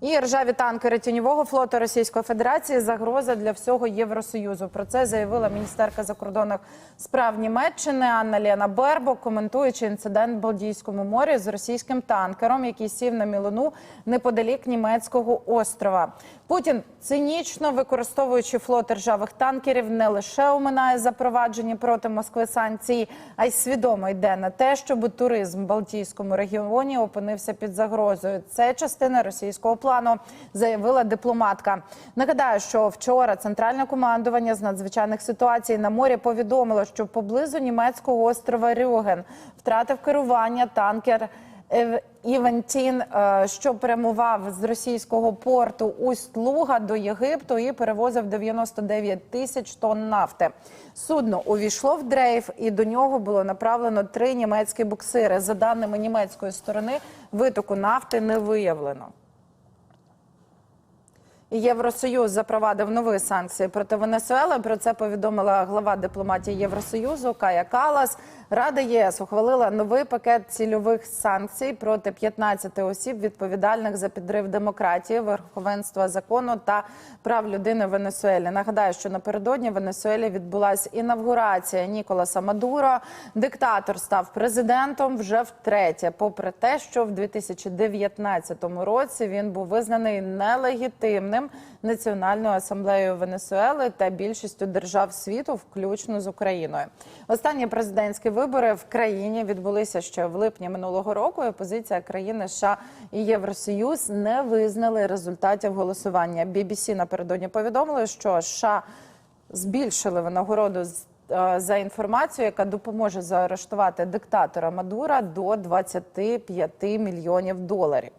І ржаві танкери тіньового флоту Російської Федерації загроза для всього Євросоюзу. Про це заявила міністерка закордонних справ Німеччини Анна Лена Бербо, коментуючи інцидент в Балтійському морі з російським танкером, який сів на мілину неподалік німецького острова. Путін цинічно використовуючи флот ржавих танкерів, не лише оминає запроваджені проти Москви санкції, а й свідомо йде на те, щоб туризм в Балтійському регіоні опинився під загрозою. Це частина російського плану, заявила дипломатка. Нагадаю, що вчора центральне командування з надзвичайних ситуацій на морі повідомило, що поблизу німецького острова Рюген втратив керування танкер. Ев- Івентін, е, що прямував з російського порту Усть-Луга до Єгипту і перевозив 99 тисяч тонн нафти. Судно увійшло в дрейф, і до нього було направлено три німецькі буксири. За даними німецької сторони, витоку нафти не виявлено. Євросоюз запровадив нові санкції проти Венесуели. Про це повідомила глава дипломатії Євросоюзу Кая Калас. Рада ЄС ухвалила новий пакет цільових санкцій проти 15 осіб, відповідальних за підрив демократії, верховенства закону та прав людини в Венесуелі. Нагадаю, що напередодні в Венесуелі відбулася інавгурація Ніколаса Мадуро. Диктатор став президентом вже втретє, попри те, що в 2019 році він був визнаний нелегітимним Національною асамблеєю Венесуели та більшістю держав світу, включно з Україною. Останні президентські вибори в країні відбулися ще в липні минулого року. Опозиція країни США і Євросоюз не визнали результатів голосування. BBC напередодні повідомили, що США збільшили винагороду з- е, за інформацію, яка допоможе заарештувати диктатора Мадура до 25 мільйонів доларів.